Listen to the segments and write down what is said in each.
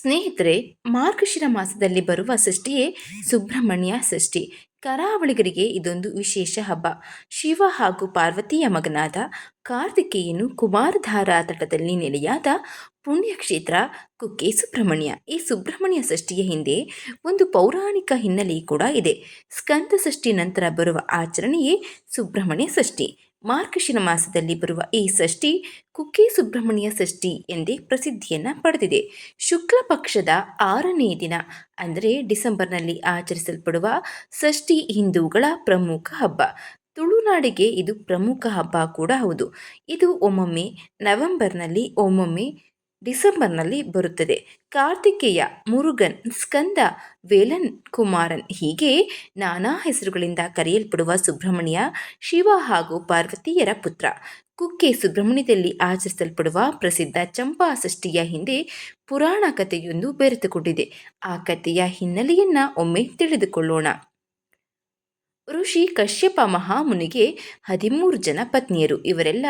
ಸ್ನೇಹಿತರೆ, ಮಾರ್ಗಶಿರ ಮಾಸದಲ್ಲಿ ಬರುವ ಷಷ್ಠಿಯೇ ಸುಬ್ರಹ್ಮಣ್ಯ ಷಷ್ಠಿ ಕರಾವಳಿಗರಿಗೆ ಇದೊಂದು ವಿಶೇಷ ಹಬ್ಬ. ಶಿವ ಹಾಗೂ ಪಾರ್ವತಿಯ ಮಗನಾದ ಕಾರ್ತಿಕೇಯನು ಕುಮಾರಧಾರ ತಟದಲ್ಲಿ ನೆಲೆಯಾದ ಪುಣ್ಯಕ್ಷೇತ್ರ ಕುಕ್ಕೆ ಸುಬ್ರಹ್ಮಣ್ಯ. ಈ ಸುಬ್ರಹ್ಮಣ್ಯ ಷಷ್ಠಿಯ ಹಿಂದೆ ಒಂದು ಪೌರಾಣಿಕ ಹಿನ್ನೆಲೆ ಕೂಡ ಇದೆ. ಸ್ಕಂದ ಷಷ್ಠಿ ನಂತರ ಬರುವ ಆಚರಣೆಯೇ ಸುಬ್ರಹ್ಮಣ್ಯ ಷಷ್ಠಿ ಮಾರ್ಗಶಿರ ಮಾಸದಲ್ಲಿ ಬರುವ ಈ ಷಷ್ಠಿ ಕುಕ್ಕೆ ಸುಬ್ರಹ್ಮಣ್ಯ ಷಷ್ಠಿ ಎಂದೇ ಪ್ರಸಿದ್ಧಿಯನ್ನು ಪಡೆದಿದೆ. ಶುಕ್ಲ ಪಕ್ಷದ ಆರನೇ ದಿನ, ಅಂದರೆ ಡಿಸೆಂಬರ್ನಲ್ಲಿ ಆಚರಿಸಲ್ಪಡುವ ಷಷ್ಠಿ ಹಿಂದೂಗಳ ಪ್ರಮುಖ ಹಬ್ಬ. ತುಳುನಾಡಿಗೆ ಇದು ಪ್ರಮುಖ ಹಬ್ಬ ಕೂಡ ಹೌದು. ಇದು ಒಮ್ಮೊಮ್ಮೆ ನವೆಂಬರ್ನಲ್ಲಿ ಒಮ್ಮೊಮ್ಮೆ ಡಿಸೆಂಬರ್ನಲ್ಲಿ ಬರುತ್ತದೆ. ಕಾರ್ತಿಕೇಯ ಮುರುಗನ್ ಸ್ಕಂದ ವೇಲನ್ ಕುಮಾರನ್ ಹೀಗೆ ನಾನಾ ಹೆಸರುಗಳಿಂದ ಕರೆಯಲ್ಪಡುವ ಸುಬ್ರಹ್ಮಣ್ಯ, ಶಿವ ಹಾಗೂ ಪಾರ್ವತಿಯರ ಪುತ್ರ. ಕುಕ್ಕೆ ಸುಬ್ರಹ್ಮಣ್ಯದಲ್ಲಿ ಆಚರಿಸಲ್ಪಡುವ ಪ್ರಸಿದ್ಧ ಚಂಪಾ ಷಷ್ಠಿಯ ಹಿಂದೆ ಪುರಾಣ ಕಥೆಯೊಂದು ಬೆರೆತುಕೊಂಡಿದೆ. ಆ ಕಥೆಯ ಹಿನ್ನೆಲೆಯನ್ನ ಒಮ್ಮೆ ತಿಳಿದುಕೊಳ್ಳೋಣ. ಋಷಿ ಕಶ್ಯಪ ಮಹಾಮುನಿಗೆ ಹದಿಮೂರು ಜನ ಪತ್ನಿಯರು. ಇವರೆಲ್ಲ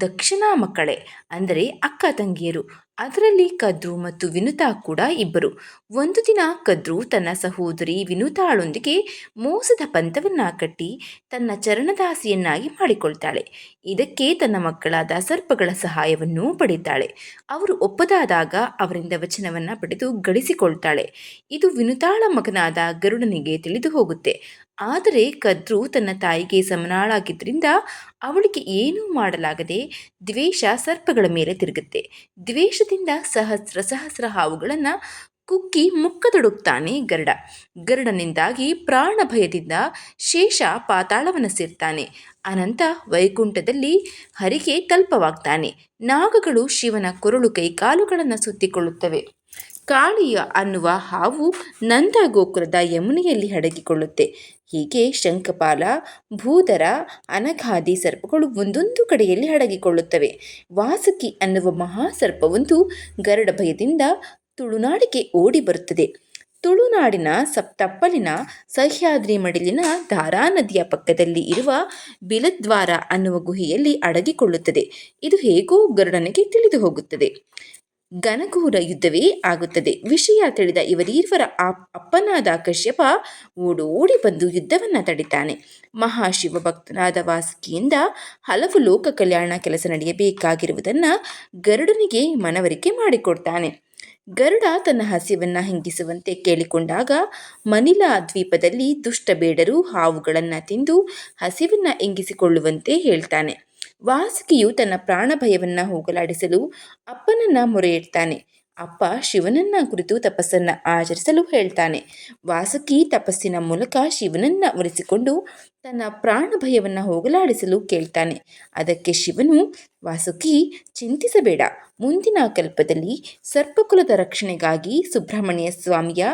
ದಕ್ಷಿಣ ಮಕ್ಕಳೇ, ಅಂದರೆ ಅಕ್ಕ ತಂಗಿಯರು. ಅದರಲ್ಲಿ ಕದ್ರು ಮತ್ತು ವಿನುತಾ ಕೂಡ ಇಬ್ಬರು. ಒಂದು ದಿನ ಕದ್ರು ತನ್ನ ಸಹೋದರಿ ವಿನುತಾಳೊಂದಿಗೆ ಮೋಸದ ಪಂಥವನ್ನು ಕಟ್ಟಿ ತನ್ನ ಚರಣದಾಸಿಯನ್ನಾಗಿ ಮಾಡಿಕೊಳ್ತಾಳೆ. ಇದಕ್ಕೆ ತನ್ನ ಮಕ್ಕಳಾದ ಸರ್ಪಗಳ ಸಹಾಯವನ್ನು ಪಡೆಯುತ್ತಾಳೆ. ಅವರು ಒಪ್ಪದಾದಾಗ ಅವರಿಂದ ವಚನವನ್ನ ಪಡೆದು ಗಳಿಸಿಕೊಳ್ತಾಳೆ. ಇದು ವಿನುತಾಳ ಮಗನಾದ ಗರುಡನಿಗೆ ತಿಳಿದು ಹೋಗುತ್ತೆ. ಆದರೆ ಕದ್ರು ತನ್ನ ತಾಯಿಗೆ ಸಮನಾಳಾಗಿದ್ದರಿಂದ ಅವಳಿಗೆ ಏನೂ ಮಾಡಲಾಗದೆ ದ್ವೇಷ ಸರ್ಪಗಳ ಮೇಲೆ ತಿರುಗುತ್ತೆ. ದ್ವೇಷದಿಂದ ಸಹಸ್ರ ಸಹಸ್ರ ಹಾವುಗಳನ್ನು ಕುಕ್ಕಿ ಮುಕ್ಕದೊಡುಕ್ತಾನೆ ಗರುಡ. ಗರುಡನಿಂದಾಗಿ ಪ್ರಾಣ ಭಯದಿಂದ ಶೇಷ ಪಾತಾಳವನ್ನು ಸೇರ್ತಾನೆ. ಅನಂತ ವೈಕುಂಠದಲ್ಲಿ ಹರಿಗೆ ತಲ್ಪವಾಗ್ತಾನೆ. ನಾಗಗಳು ಶಿವನ ಕೊರಳು ಕೈಕಾಲುಗಳನ್ನು ಸುತ್ತಿಕೊಳ್ಳುತ್ತವೆ. ಕಾಳಿಯ ಅನ್ನುವ ಹಾವು ನಂದ ಗೋಕುಲದ ಯಮುನೆಯಲ್ಲಿ ಅಡಗಿಕೊಳ್ಳುತ್ತೆ ಹೀಗೆ ಶಂಖಪಾಲ ಭೂದರ ಅನಘಾದಿ ಸರ್ಪಗಳು ಒಂದೊಂದು ಕಡೆಯಲ್ಲಿ ಅಡಗಿಕೊಳ್ಳುತ್ತವೆ ವಾಸುಕಿ ಅನ್ನುವ ಮಹಾಸರ್ಪವೊಂದು ಗರುಡ ಭಯದಿಂದ ತುಳುನಾಡಿಗೆ ಓಡಿ ಬರುತ್ತದೆ. ತುಳುನಾಡಿನ ಸಪ್ತಪ್ಪಲಿನ ಸಹ್ಯಾದ್ರಿ ಮಡಿಲಿನ ಧಾರಾ ನದಿಯ ಪಕ್ಕದಲ್ಲಿ ಇರುವ ಬಿಲದ್ವಾರ ಅನ್ನುವ ಗುಹೆಯಲ್ಲಿ ಅಡಗಿಕೊಳ್ಳುತ್ತದೆ. ಇದು ಹೇಗೋ ಗರುಡನಿಗೆ ತಿಳಿದು ಹೋಗುತ್ತದೆ. ಘನಘೋರ ಯುದ್ಧವೇ ಆಗುತ್ತದೆ. ವಿಷಯ ತಿಳಿದ ಇವರೀರ್ವರ ಅಪ್ಪನಾದ ಕಶ್ಯಪ ಓಡೋಡಿ ಬಂದು ಯುದ್ಧವನ್ನು ತಡಿತಾನೆ. ಮಹಾಶಿವ ಭಕ್ತನಾದ ವಾಸುಕಿಯಿಂದ ಹಲವು ಲೋಕ ಕಲ್ಯಾಣ ಕೆಲಸ ನಡೆಯಬೇಕಾಗಿರುವುದನ್ನು ಗರುಡನಿಗೆ ಮನವರಿಕೆ ಮಾಡಿಕೊಡ್ತಾನೆ. ಗರುಡ ತನ್ನ ಹಸಿವನ್ನ ಹಿಂಗಿಸುವಂತೆ ಕೇಳಿಕೊಂಡಾಗ ಮನಿಲಾ ದ್ವೀಪದಲ್ಲಿ ದುಷ್ಟ ಬೇಡರು ಹಾವುಗಳನ್ನು ತಿಂದು ಹಸಿವನ್ನ ಇಂಗಿಸಿಕೊಳ್ಳುವಂತೆ ಹೇಳ್ತಾನೆ. ವಾಸುಕಿಯು ತನ್ನ ಪ್ರಾಣ ಭಯವನ್ನ ಹೋಗಲಾಡಿಸಲು ಅಪ್ಪನನ್ನ ಮೊರೆ ಇಡ್ತಾನೆ ಅಪ್ಪ ಶಿವನನ್ನ ಕುರಿತು ತಪಸ್ಸನ್ನ ಆಚರಿಸಲು ಹೇಳ್ತಾನೆ. ವಾಸುಕಿ ತಪಸ್ಸಿನ ಮೂಲಕ ಶಿವನನ್ನ ಒಲಿಸಿಕೊಂಡು ತನ್ನ ಪ್ರಾಣ ಭಯವನ್ನ ಹೋಗಲಾಡಿಸಲು ಕೇಳ್ತಾನೆ. ಅದಕ್ಕೆ ಶಿವನು, ವಾಸುಕಿ, ಚಿಂತಿಸಬೇಡ. ಮುಂದಿನ ಕಲ್ಪದಲ್ಲಿ ಸರ್ಪಕುಲದ ರಕ್ಷಣೆಗಾಗಿ ಸುಬ್ರಹ್ಮಣ್ಯ ಸ್ವಾಮಿಯ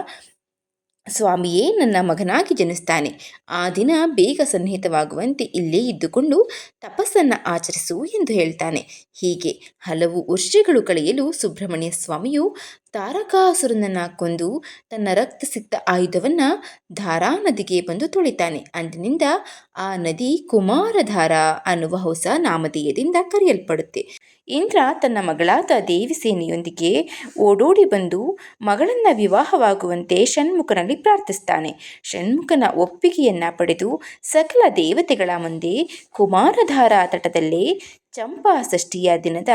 ಸ್ವಾಮಿಯೇ ನನ್ನ ಮಗನಾಗಿ ಜನಿಸ್ತಾನೆ. ಆ ದಿನ ಬೇಗ ಸನ್ನಿಹಿತವಾಗುವಂತೆ ಇಲ್ಲೇ ಇದ್ದುಕೊಂಡು ತಪಸ್ಸನ್ನು ಆಚರಿಸು ಎಂದು ಹೇಳ್ತಾನೆ. ಹೀಗೆ ಹಲವು ವರ್ಷಗಳು ಕಳೆಯಲು ಸುಬ್ರಹ್ಮಣ್ಯ ಸ್ವಾಮಿಯು ತಾರಕಾಸುರನನ್ನ ಕೊಂದು ತನ್ನ ರಕ್ತ ಸಿಕ್ತ ಆಯುಧವನ್ನ ಧಾರಾ ನದಿಗೆ ಬಂದು ತೊಳಿತಾನೆ. ಅಂದಿನಿಂದ ಆ ನದಿ ಕುಮಾರಧಾರ ಅನ್ನುವ ಹೊಸ ನಾಮಧೇಯದಿಂದ ಕರೆಯಲ್ಪಡುತ್ತೆ. ಇಂದ್ರ ತನ್ನ ಮಗಳಾದ ದೇವಿಸೇನೆಯೊಂದಿಗೆ ಓಡೋಡಿ ಬಂದು ಮಗಳನ್ನ ವಿವಾಹವಾಗುವಂತೆ ಷಣ್ಮುಖನಲ್ಲಿ ಪ್ರಾರ್ಥಿಸ್ತಾನೆ. ಷಣ್ಮುಖನ ಒಪ್ಪಿಗೆಯನ್ನ ಪಡೆದು ಸಕಲ ದೇವತೆಗಳ ಮುಂದೆ ಕುಮಾರಧಾರ ತಟದಲ್ಲೇ ಚಂಪಾ ಷಷ್ಠಿಯ ದಿನದ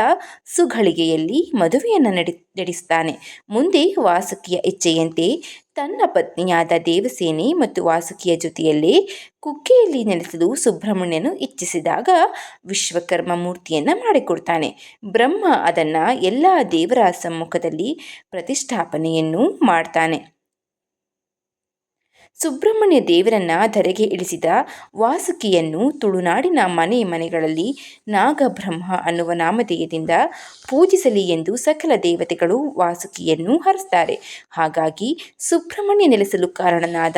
ಸುಘಳಿಗೆಯಲ್ಲಿ ಮದುವೆಯನ್ನು ನಡೆ, ನಡೆಸ್ತಾನೆ. ಮುಂದೆ ವಾಸುಕಿಯ ಇಚ್ಛೆಯಂತೆ ತನ್ನ ಪತ್ನಿಯಾದ ದೇವಸೇನೆ ಮತ್ತು ವಾಸುಕಿಯ ಜೊತೆಯಲ್ಲೇ ಕುಕ್ಕೆಯಲ್ಲಿ ನೆಲೆಸಲು ಸುಬ್ರಹ್ಮಣ್ಯನು ಇಚ್ಛಿಸಿದಾಗ ವಿಶ್ವಕರ್ಮ ಮೂರ್ತಿಯನ್ನು ಮಾಡಿಕೊಡ್ತಾನೆ. ಬ್ರಹ್ಮ ಅದನ್ನು ಎಲ್ಲ ದೇವರ ಸಮ್ಮುಖದಲ್ಲಿ ಪ್ರತಿಷ್ಠಾಪನೆಯನ್ನು ಮಾಡ್ತಾನೆ. ಸುಬ್ರಹ್ಮಣ್ಯ ದೇವರನ್ನ ಧರೆಗೆ ಇಳಿಸಿದ ವಾಸುಕಿಯನ್ನು ತುಳುನಾಡಿನ ಮನೆ ಮನೆಗಳಲ್ಲಿ ನಾಗಬ್ರಹ್ಮ ಅನ್ನುವ ನಾಮಧೇಯದಿಂದ ಪೂಜಿಸಲಿ ಎಂದು ಸಕಲ ದೇವತೆಗಳು ವಾಸುಕಿಯನ್ನು ಹರಿಸ್ತಾರೆ. ಹಾಗಾಗಿ ಸುಬ್ರಹ್ಮಣ್ಯ ನೆಲೆಸಲು ಕಾರಣನಾದ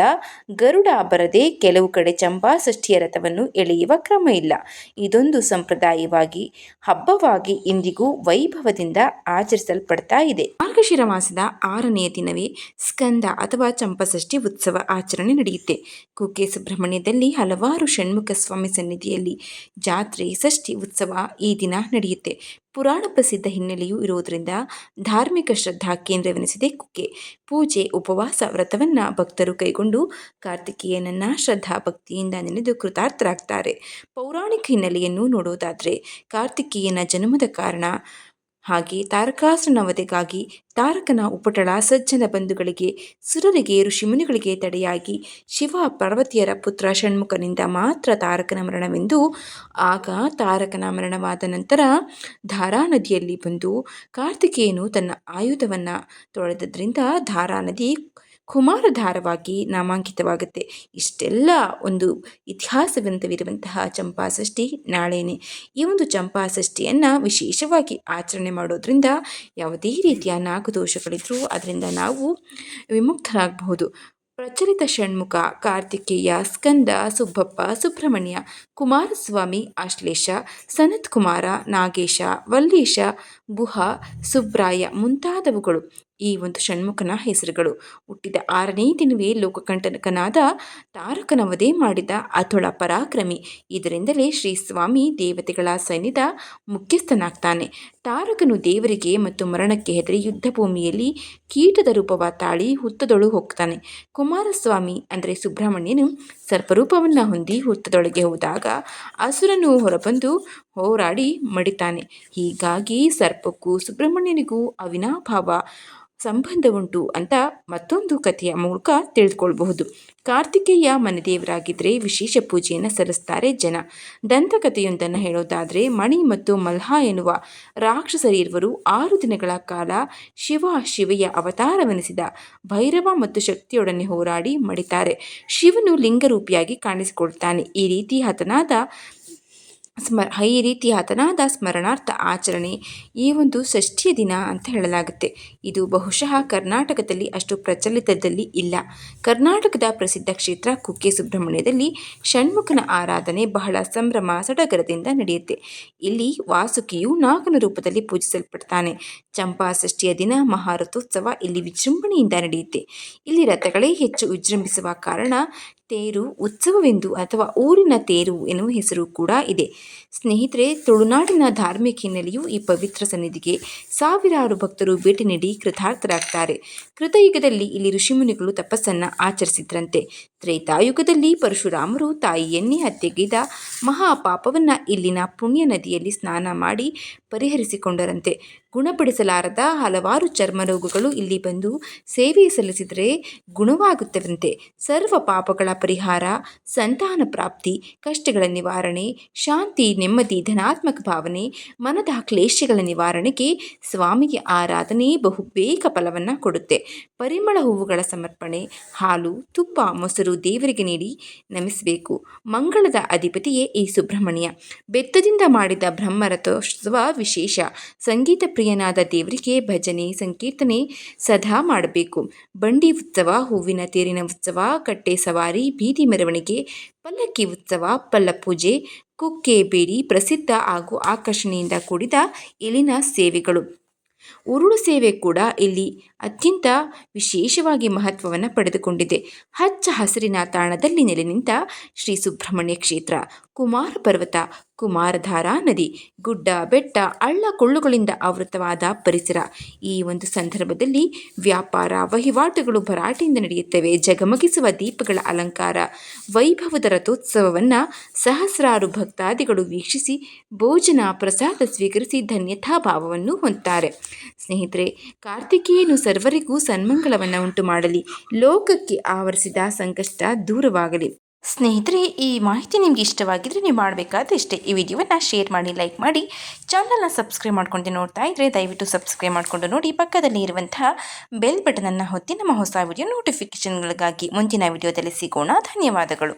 ಗರುಡ ಬರದೆ ಕೆಲವು ಕಡೆ ಚಂಪಾ ಷಷ್ಠಿಯ ರಥವನ್ನು ಎಳೆಯುವ ಕ್ರಮ ಇಲ್ಲ. ಇದೊಂದು ಸಂಪ್ರದಾಯವಾಗಿ, ಹಬ್ಬವಾಗಿ ಇಂದಿಗೂ ವೈಭವದಿಂದ ಆಚರಿಸಲ್ಪಡ್ತಾ ಇದೆ. ಮಾರ್ಗಶಿರ ಮಾಸದ ಆರನೆಯ ದಿನವೇ ಸ್ಕಂದ ಅಥವಾ ಚಂಪಾಷಷ್ಠಿ ಉತ್ಸವ ಆಚರಣೆ ಆಚರಣೆ ನಡೆಯುತ್ತೆ. ಕುಕ್ಕೆ ಸುಬ್ರಹ್ಮಣ್ಯದಲ್ಲಿ ಹಲವಾರು ಷಣ್ಮುಖ ಸ್ವಾಮಿ ಸನ್ನಿಧಿಯಲ್ಲಿ ಜಾತ್ರೆ, ಷಷ್ಠಿ ಉತ್ಸವ ಈ ದಿನ ನಡೆಯುತ್ತೆ. ಪುರಾಣ ಪ್ರಸಿದ್ಧ ಹಿನ್ನೆಲೆಯೂ ಇರುವುದರಿಂದ ಧಾರ್ಮಿಕ ಶ್ರದ್ಧಾ ಕೇಂದ್ರವೆನಿಸಿದೆ ಕುಕ್ಕೆ. ಪೂಜೆ, ಉಪವಾಸ, ವ್ರತವನ್ನು ಭಕ್ತರು ಕೈಗೊಂಡು ಕಾರ್ತಿಕೇಯನನ್ನ ಶ್ರದ್ಧಾ ಭಕ್ತಿಯಿಂದ ನೆನೆದು ಕೃತಾರ್ಥರಾಗ್ತಾರೆ. ಪೌರಾಣಿಕ ಹಿನ್ನೆಲೆಯನ್ನು ನೋಡುವುದಾದರೆ ಕಾರ್ತಿಕೇಯನ ಜನ್ಮದ ಕಾರಣ ಹಾಗೆ ತಾರಕಾಸುರನ ವಧೆಗಾಗಿ ತಾರಕನ ಉಪಟಳ ಸಜ್ಜನ ಬಂಧುಗಳಿಗೆ, ಸುರರಿಗೆ, ಋಷಿಮುನಿಗಳಿಗೆ ತಡೆಯಾಗಿ ಶಿವ ಪಾರ್ವತಿಯರ ಪುತ್ರ ಷಣ್ಮುಖನಿಂದ ಮಾತ್ರ ತಾರಕನ ಮರಣವೆಂದು ಆಗ ತಾರಕನ ಮರಣವಾದ ನಂತರ ಧಾರಾ ನದಿಯಲ್ಲಿ ಬಂದು ಕಾರ್ತಿಕೇಯನು ತನ್ನ ಆಯುಧವನ್ನು ತೊಳೆದದ್ರಿಂದ ಧಾರಾ ನದಿ ಕುಮಾರಧಾರವಾಗಿ ನಾಮಾಂಕಿತವಾಗುತ್ತೆ. ಇಷ್ಟೆಲ್ಲ ಒಂದು ಇತಿಹಾಸವಂತವಿರುವಂತಹ ಚಂಪಾಷಷ್ಠಿ ನಾಳೆನೇ. ಈ ಒಂದು ಚಂಪಾಷಷ್ಠಿಯನ್ನು ವಿಶೇಷವಾಗಿ ಆಚರಣೆ ಮಾಡೋದ್ರಿಂದ ಯಾವುದೇ ರೀತಿಯ ನಾಗದೋಷಗಳಿದ್ರೂ ಅದರಿಂದ ನಾವು ವಿಮುಕ್ತರಾಗಬಹುದು. ಪ್ರಚಲಿತ ಷಣ್ಮುಖ, ಕಾರ್ತಿಕೇಯ, ಸ್ಕಂದ, ಸುಬ್ಬಪ್ಪ, ಸುಬ್ರಹ್ಮಣ್ಯ, ಕುಮಾರಸ್ವಾಮಿ ಆಶ್ಲೇಷ ಸನತ್ ಕುಮಾರ ನಾಗೇಶ, ವಲ್ಲೇಶ, ಗುಹ, ಸುಬ್ರಾಯ ಮುಂತಾದವುಗಳು. ಈ ಒಂದು ಷಣ್ಮುಖನ ಹೆಸರುಗಳು. ಹುಟ್ಟಿದ ಆರನೇ ದಿನವೇ ಲೋಕಕಂಟಕನಾದ ತಾರಕನ ವಧೆ ಮಾಡಿದ ಅಥೊಳ ಪರಾಕ್ರಮಿ. ಇದರಿಂದಲೇ ಶ್ರೀ ಸ್ವಾಮಿ ದೇವತೆಗಳ ಸೈನ್ಯದ ಮುಖ್ಯಸ್ಥನಾಗ್ತಾನೆ. ತಾರಕನು ದೇವರಿಗೆ ಮತ್ತು ಮರಣಕ್ಕೆ ಹೆದರಿ ಯುದ್ಧ ಭೂಮಿಯಲ್ಲಿ ಕೀಟದ ರೂಪವ ತಾಳಿ ಹುತ್ತದೊಳು ಹೋಗ್ತಾನೆ. ಕುಮಾರಸ್ವಾಮಿ ಅಂದರೆ ಸುಬ್ರಹ್ಮಣ್ಯನು ಸರ್ಪರೂಪವನ್ನು ಹೊಂದಿ ಹುತ್ತದೊಳಗೆ ಹೋದಾಗ ಅಸುರನು ಹೊರಬಂದು ಹೋರಾಡಿ ಮಡಿತಾನೆ. ಹೀಗಾಗಿ ಸರ್ಪಕ್ಕೂ ಸುಬ್ರಹ್ಮಣ್ಯನಿಗೂ ಅವಿನಾಭಾವ ಸಂಬಂಧವುಂಟು ಅಂತ ಮತ್ತೊಂದು ಕಥೆಯ ಮೂಲಕ ತಿಳಿದುಕೊಳ್ಬಹುದು. ಕಾರ್ತಿಕೇಯ ಮನೆದೇವರಾಗಿದ್ದರೆ ವಿಶೇಷ ಪೂಜೆಯನ್ನು ಸಲ್ಲಿಸ್ತಾರೆ ಜನ. ದಂತಕಥೆಯೊಂದನ್ನು ಹೇಳೋದಾದರೆ ಮಣಿ ಮತ್ತು ಮಲ್ಹ ಎನ್ನುವ ರಾಕ್ಷಸರಿರುವರು ಆರು ದಿನಗಳ ಕಾಲ ಶಿವ ಶಿವೆಯ ಅವತಾರವೆನಿಸಿದ ಭೈರವ ಮತ್ತು ಶಕ್ತಿಯೊಡನೆ ಹೋರಾಡಿ ಮಡಿತಾರೆ. ಶಿವನು ಲಿಂಗರೂಪಿಯಾಗಿ ಕಾಣಿಸಿಕೊಳ್ತಾನೆ. ಈ ರೀತಿ ಹತನಾದ ಸ್ಮ ಈ ರೀತಿ ಆತನಾದ ಸ್ಮರಣಾರ್ಥ ಆಚರಣೆ. ಈ ಒಂದು ಷಷ್ಠಿಯ ದಿನ ಅಂತ ಹೇಳಲಾಗುತ್ತೆ. ಇದು ಬಹುಶಃ ಕರ್ನಾಟಕದಲ್ಲಿ ಅಷ್ಟು ಪ್ರಚಲಿತದಲ್ಲಿ ಇಲ್ಲ. ಕರ್ನಾಟಕದ ಪ್ರಸಿದ್ಧ ಕ್ಷೇತ್ರ ಕುಕ್ಕೆ ಸುಬ್ರಹ್ಮಣ್ಯದಲ್ಲಿ ಷಣ್ಮುಖನ ಆರಾಧನೆ ಬಹಳ ಸಂಭ್ರಮ ಸಡಗರದಿಂದ ನಡೆಯುತ್ತೆ. ಇಲ್ಲಿ ವಾಸುಕಿಯು ನಾಗನ ರೂಪದಲ್ಲಿ ಪೂಜಿಸಲ್ಪಡ್ತಾನೆ. ಚಂಪಾ ಷಷ್ಠಿಯ ದಿನ ಮಹಾರಥೋತ್ಸವ ಇಲ್ಲಿ ವಿಜೃಂಭಣೆಯಿಂದ ನಡೆಯುತ್ತೆ. ಇಲ್ಲಿ ರಥಗಳೇ ಹೆಚ್ಚು ವಿಜೃಂಭಿಸುವ ಕಾರಣ ತೇರು ಉತ್ಸವವೆಂದು ಅಥವಾ ಊರಿನ ತೇರು ಎನ್ನುವ ಹೆಸರು ಕೂಡ ಇದೆ. ಸ್ನೇಹಿತರೆ, ತುಳುನಾಡಿನ ಧಾರ್ಮಿಕ ಹಿನ್ನೆಲೆಯು ಈ ಪವಿತ್ರ ಸನ್ನಿಧಿಗೆ ಸಾವಿರಾರು ಭಕ್ತರು ಭೇಟಿ ನೀಡಿ ಕೃತಾರ್ಥರಾಗ್ತಾರೆ. ಕೃತಯುಗದಲ್ಲಿ ಇಲ್ಲಿ ಋಷಿಮುನಿಗಳು ತಪಸ್ಸನ್ನು ಆಚರಿಸಿದ್ರಂತೆ. ತ್ರೇತಾಯುಗದಲ್ಲಿ ಪರಶುರಾಮರು ತಾಯಿಯನ್ನೇ ಹತ್ಯೆಗೈದ ಮಹಾಪಾಪವನ್ನು ಇಲ್ಲಿನ ಪುಣ್ಯ ನದಿಯಲ್ಲಿ ಸ್ನಾನ ಮಾಡಿ ಪರಿಹರಿಸಿಕೊಂಡರಂತೆ. ಗುಣಪಡಿಸಲಾರದ ಹಲವಾರು ಚರ್ಮ ರೋಗಗಳು ಇಲ್ಲಿ ಬಂದು ಸೇವೆ ಸಲ್ಲಿಸಿದರೆ ಗುಣವಾಗುತ್ತವಂತೆ. ಸರ್ವ ಪಾಪಗಳ ಪರಿಹಾರ, ಸಂತಾನ ಪ್ರಾಪ್ತಿ, ಕಷ್ಟಗಳ ನಿವಾರಣೆ, ಶಾಂತಿ, ನೆಮ್ಮದಿ, ಧನಾತ್ಮಕ ಭಾವನೆ, ಮನದ ಕ್ಲೇಶಗಳ ನಿವಾರಣೆಗೆ ಸ್ವಾಮಿಗೆ ಆರಾಧನೆ ಬಹು ಬೇಗ ಫಲವನ್ನು ಕೊಡುತ್ತೆ. ಪರಿಮಳ ಹೂವುಗಳ ಸಮರ್ಪಣೆ, ಹಾಲು, ತುಪ್ಪ, ಮೊಸರು ದೇವರಿಗೆ ನೀಡಿ ನಮಿಸಬೇಕು. ಮಂಗಳದ ಅಧಿಪತಿಯೇ ಈ ಸುಬ್ರಹ್ಮಣ್ಯ. ಬೆತ್ತದಿಂದ ಮಾಡಿದ ಬ್ರಹ್ಮರಥೋತ್ಸವ ವಿಶೇಷ. ಸಂಗೀತ ಪ್ರಿಯನಾದ ದೇವರಿಗೆ ಭಜನೆ, ಸಂಕೀರ್ತನೆ ಸದಾ ಮಾಡಬೇಕು. ಬಂಡಿ ಉತ್ಸವ, ಹೂವಿನ ತೇರಿನ ಉತ್ಸವ, ಕಟ್ಟೆ ಸವಾರಿ, ಬೀದಿ ಮೆರವಣಿಗೆ, ಪಲ್ಲಕ್ಕಿ ಉತ್ಸವ ಪಲ್ಲಪೂಜೆ ಕುಕ್ಕೆ ಬೇಡಿ ಪ್ರಸಿದ್ಧ ಹಾಗೂ ಆಕರ್ಷಣೆಯಿಂದ ಕೂಡಿದ ಇಲ್ಲಿನ ಸೇವೆಗಳು. ಉರುಳು ಸೇವೆ ಕೂಡ ಇಲ್ಲಿ ಅತ್ಯಂತ ವಿಶೇಷವಾಗಿ ಮಹತ್ವವನ್ನು ಪಡೆದುಕೊಂಡಿದೆ. ಹಚ್ಚ ಹಸಿರಿನ ತಾಣದಲ್ಲಿ ನೆಲೆ ನಿಂತ ಶ್ರೀ ಸುಬ್ರಹ್ಮಣ್ಯ ಕ್ಷೇತ್ರ, ಕುಮಾರ ಪರ್ವತ, ಕುಮಾರಧಾರಾ ನದಿ, ಗುಡ್ಡ, ಬೆಟ್ಟ ಅಳ್ಳ ಕೊಳ್ಳುಗಳಿಂದ ಆವೃತವಾದ ಪರಿಸರ. ಈ ಒಂದು ಸಂದರ್ಭದಲ್ಲಿ ವ್ಯಾಪಾರ ವಹಿವಾಟುಗಳು ಭರಾಟೆಯಿಂದ ನಡೆಯುತ್ತವೆ. ಜಗಮಗಿಸುವ ದೀಪಗಳ ಅಲಂಕಾರ, ವೈಭವದ ರಥೋತ್ಸವವನ್ನು ಸಹಸ್ರಾರು ಭಕ್ತಾದಿಗಳು ವೀಕ್ಷಿಸಿ ಭೋಜನ ಪ್ರಸಾದ ಸ್ವೀಕರಿಸಿ ಧನ್ಯತಾ ಭಾವವನ್ನು ಹೊಂದುತ್ತಾರೆ. ಸ್ನೇಹಿತರೆ, ಕಾರ್ತಿಕೇಯನು ಸರ್ವರಿಗೂ ಸನ್ಮಂಗಳವನ್ನು ಉಂಟು ಮಾಡಲಿ ಲೋಕಕ್ಕೆ ಆವರಿಸಿದ ಸಂಕಷ್ಟ ದೂರವಾಗಲಿ. ಸ್ನೇಹಿತರೆ, ಈ ಮಾಹಿತಿ ನಿಮಗೆ ಇಷ್ಟವಾಗಿದ್ದರೆ ನೀವು ಮಾಡಬೇಕಾದ್ರೆ ಇಷ್ಟೇ. ಈ ವಿಡಿಯೋವನ್ನು ಶೇರ್ ಮಾಡಿ, ಲೈಕ್ ಮಾಡಿ, ಚಾನಲ್ನ ಸಬ್ಸ್ಕ್ರೈಬ್ ಮಾಡ್ಕೊಂಡು ನೋಡ್ತಾ ಇದ್ದರೆ ದಯವಿಟ್ಟು ಸಬ್ಸ್ಕ್ರೈಬ್ ಮಾಡಿಕೊಂಡು ನೋಡಿ, ಪಕ್ಕದಲ್ಲಿ ಇರುವಂತಹ ಬೆಲ್ ಬಟನನ್ನು ಹೊತ್ತಿ ನಮ್ಮ ಹೊಸ ವಿಡಿಯೋ ನೋಟಿಫಿಕೇಷನ್ಗಳಿಗಾಗಿ ಮುಂದಿನ ವಿಡಿಯೋದಲ್ಲಿ ಸಿಗೋಣ. ಧನ್ಯವಾದಗಳು.